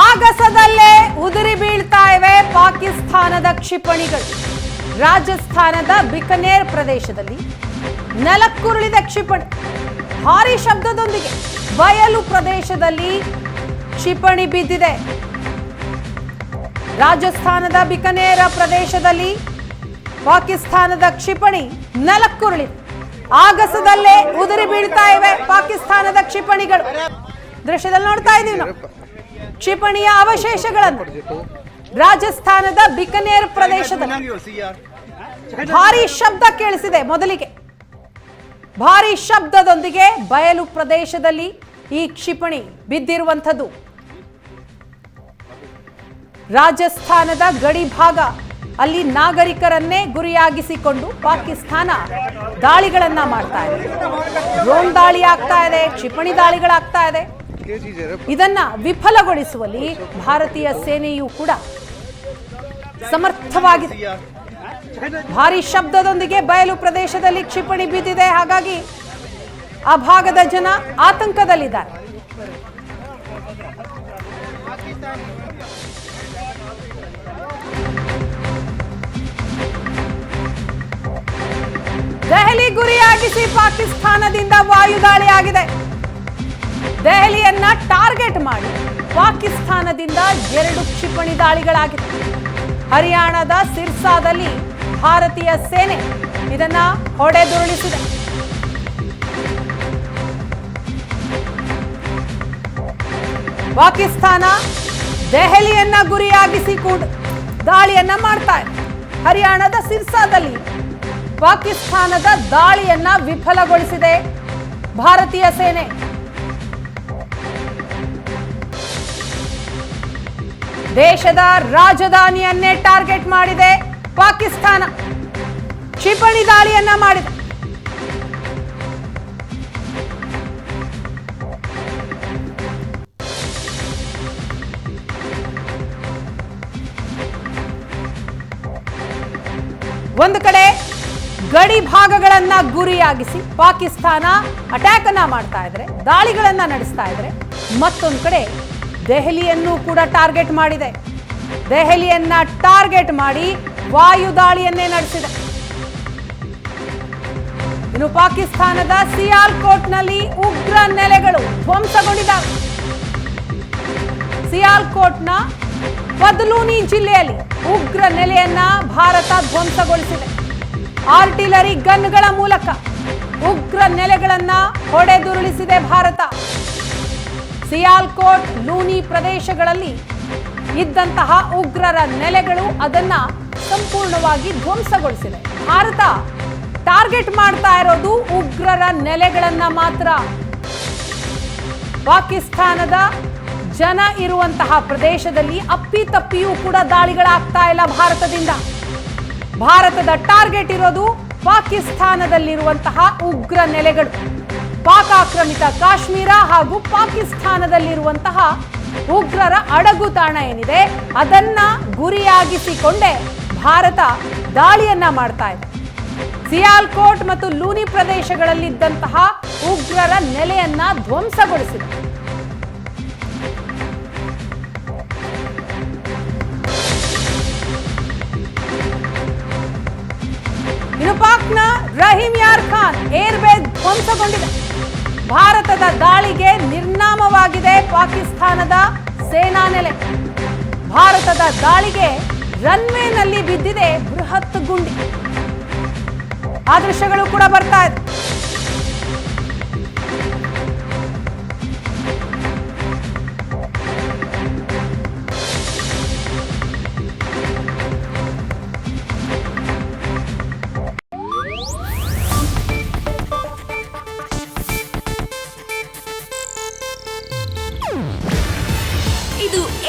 ಆಗಸದಲ್ಲೇ ಉದುರಿ ಬೀಳ್ತಾ ಇವೆ ಪಾಕಿಸ್ತಾನದ ಕ್ಷಿಪಣಿಗಳು. ರಾಜಸ್ಥಾನದ ಬಿಕನೇರ್ ಪ್ರದೇಶದಲ್ಲಿ ನೆಲಕ್ಕುರುಳಿದ ಕ್ಷಿಪಣಿ. ಭಾರಿ ಶಬ್ದದೊಂದಿಗೆ ಬಯಲು ಪ್ರದೇಶದಲ್ಲಿ ಕ್ಷಿಪಣಿ ಬಿದ್ದಿದೆ. ರಾಜಸ್ಥಾನದ ಬಿಕನೇರ ಪ್ರದೇಶದಲ್ಲಿ ಪಾಕಿಸ್ತಾನದ ಕ್ಷಿಪಣಿ ನೆಲಕ್ಕುರುಳಿ. ಆಗಸದಲ್ಲೇ ಉದುರಿ ಬೀಳ್ತಾ ಇವೆ ಪಾಕಿಸ್ತಾನದ ಕ್ಷಿಪಣಿಗಳು. ದೃಶ್ಯದಲ್ಲಿ ನೋಡ್ತಾ ಇದೀವಿ ನಾವು. ಕ್ಷಿಪಣಿಯ ಅವಶೇಷಗಳನ್ನು. ರಾಜಸ್ಥಾನದ ಬಿಕನೇರ್ ಪ್ರದೇಶದ ಭಾರಿ ಶಬ್ದ ಕೇಳಿಸಿದೆ ಮೊದಲಿಗೆ. ಭಾರಿ ಶಬ್ದದೊಂದಿಗೆ ಬಯಲು ಪ್ರದೇಶದಲ್ಲಿ ಈ ಕ್ಷಿಪಣಿ ಬಿದ್ದಿರುವಂಥದ್ದು. ರಾಜಸ್ಥಾನದ ಗಡಿ ಭಾಗ ಅಲ್ಲಿ ನಾಗರಿಕರನ್ನೇ ಗುರಿಯಾಗಿಸಿಕೊಂಡು ಪಾಕಿಸ್ತಾನ ದಾಳಿಗಳನ್ನ ಮಾಡ್ತಾ ಇದೆ. ಡ್ರೋನ್ ದಾಳಿ ಆಗ್ತಾ ಇದೆ, ಕ್ಷಿಪಣಿ ದಾಳಿಗಳಾಗ್ತಾ ಇದೆ. ಇದನ್ನ ವಿಫಲಗೊಳಿಸುವಲ್ಲಿ ಭಾರತೀಯ ಸೇನೆಯೂ ಕೂಡ ಸಮರ್ಥವಾಗಿದೆ. ಭಾರಿ ಶಬ್ದದೊಂದಿಗೆ ಬಯಲು ಪ್ರದೇಶದಲ್ಲಿ ಕ್ಷಿಪಣಿ ಬಿದ್ದಿದೆ ಹಾಗಾಗಿ ಆ ಭಾಗದ ಜನ ಆತಂಕದಲ್ಲಿದ್ದಾರೆ. ದೆಹಲಿ ಗುರಿಯಾಗಿಸಿ ಪಾಕಿಸ್ತಾನದಿಂದ ವಾಯುದಾಳಿ ಆಗಿದೆ. ದೆಹಲಿಯನ್ನ ಟಾರ್ಗೆಟ್ ಮಾಡಿ. ಪಾಕಿಸ್ತಾನದಿಂದ ಎರಡು ಕ್ಷಿಪಣಿ ದಾಳಿಗಳಾಗಿತ್ತು ಹರಿಯಾಣದ ಸಿರ್ಸಾದಲ್ಲಿ ಭಾರತೀಯ ಸೇನೆ ಇದನ್ನ ಹೊಡೆದುರುಳಿಸಿದೆ. ಪಾಕಿಸ್ತಾನ ದೆಹಲಿಯನ್ನ ಗುರಿಯಾಗಿಸಿ ಕೂಡ ದಾಳಿಯನ್ನ ಮಾಡ್ತಾ ಇದೆ. ಹರಿಯಾಣದ ಸಿರ್ಸಾದಲ್ಲಿ ಪಾಕಿಸ್ತಾನದ ದಾಳಿಯನ್ನ ವಿಫಲಗೊಳಿಸಿದೆ ಭಾರತೀಯ ಸೇನೆ. ದೇಶದ ರಾಜಧಾನಿಯನ್ನೇ ಟಾರ್ಗೆಟ್ ಮಾಡಿದೆ. ಪಾಕಿಸ್ತಾನ ಕ್ಷಿಪಣಿ ದಾಳಿಯನ್ನ ಮಾಡಿದೆ. ಒಂದು ಕಡೆ ಗಡಿ ಭಾಗಗಳನ್ನ ಗುರಿಯಾಗಿಸಿ ಪಾಕಿಸ್ತಾನ ಅಟ್ಯಾಕ್ ಅನ್ನ ಮಾಡ್ತಾ ಇದ್ರೆ, ದಾಳಿಗಳನ್ನ ನಡೆಸ್ತಾ ಇದ್ರೆ, ಮತ್ತೊಂದು ಕಡೆ ದೆಹಲಿಯನ್ನು ಕೂಡ ಟಾರ್ಗೆಟ್ ಮಾಡಿದೆ. ದೆಹಲಿಯನ್ನ ಟಾರ್ಗೆಟ್ ಮಾಡಿ ವಾಯು ದಾಳಿಯನ್ನೇ ನಡೆಸಿದೆ. ಇನ್ನು ಪಾಕಿಸ್ತಾನದ ಸಿಯಾಲ್ಕೋಟ್ನಲ್ಲಿ ಉಗ್ರ ನೆಲೆಗಳು ಧ್ವಂಸಗೊಂಡಿದ್ದಾವೆ. ಸಿಯಾಲ್ಕೋಟ್ನ ಬದಲೂನಿ ಜಿಲ್ಲೆಯಲ್ಲಿ ಉಗ್ರ ನೆಲೆಯನ್ನ ಭಾರತ ಧ್ವಂಸಗೊಳಿಸಿದೆ. ಆರ್ಟಿಲರಿ ಗನ್ಗಳ ಮೂಲಕ ಉಗ್ರ ನೆಲೆಗಳನ್ನ ಹೊಡೆದುರುಳಿಸಿದೆ ಭಾರತ. ಸಿಯಾಲ್ಕೋಟ್ ಲೂನಿ ಪ್ರದೇಶಗಳಲ್ಲಿ ಇದ್ದಂತಹ ಉಗ್ರರ ನೆಲೆಗಳು ಅದನ್ನ ಸಂಪೂರ್ಣವಾಗಿ ಧ್ವಂಸಗೊಳಿಸಿದೆ ಭಾರತ ಟಾರ್ಗೆಟ್ ಮಾಡ್ತಾ ಇರೋದು ಉಗ್ರರ ನೆಲೆಗಳನ್ನ ಮಾತ್ರ. ಪಾಕಿಸ್ತಾನದ ಜನ ಇರುವಂತಹ ಪ್ರದೇಶದಲ್ಲಿ ಅಪ್ಪಿತಪ್ಪಿಯೂ ಕೂಡ ದಾಳಿಗಳಾಗ್ತಾ ಇಲ್ಲ ಭಾರತದಿಂದ. ಭಾರತದ ಟಾರ್ಗೆಟ್ ಇರೋದು ಪಾಕಿಸ್ತಾನದಲ್ಲಿರುವಂತಹ ಉಗ್ರ ನೆಲೆಗಳು. ಪಾಕ್ ಆಕ್ರಮಿತ ಕಾಶ್ಮೀರ ಹಾಗೂ ಪಾಕಿಸ್ತಾನದಲ್ಲಿರುವಂತಹ ಉಗ್ರರ ಅಡಗು ತಾಣ ಏನಿದೆ, ಅದನ್ನ ಗುರಿಯಾಗಿಸಿಕೊಂಡೇ ಭಾರತ ದಾಳಿಯನ್ನ ಮಾಡ್ತಾ ಇದೆ. ಸಿಯಾಲ್ಕೋಟ್ ಮತ್ತು ಲೂನಿ ಪ್ರದೇಶಗಳಲ್ಲಿದ್ದಂತಹ ಉಗ್ರರ ನೆಲೆಯನ್ನ ಧ್ವಂಸಗೊಳಿಸಿದೆ. ಇನ್ನು ರಹೀಮ್ ರಹೀಂ ಯಾರ್ ಖಾನ್? ಏರ್ಬೇಸ್ ಧ್ವಂಸಗೊಂಡಿದೆ. ಭಾರತದ ದಾಳಿಗೆ ನಿರ್ನಾಮವಾಗಿದೆ ಪಾಕಿಸ್ತಾನದ ಸೇನಾ ನೆಲೆ. ಭಾರತದ ದಾಳಿಗೆ ರನ್ವೇನಲ್ಲಿ ಬಿದ್ದಿದೆ ಬೃಹತ್ ಗುಂಡಿ. ಆ ದೃಶ್ಯಗಳು ಕೂಡ ಬರ್ತಾ ಇದೆ.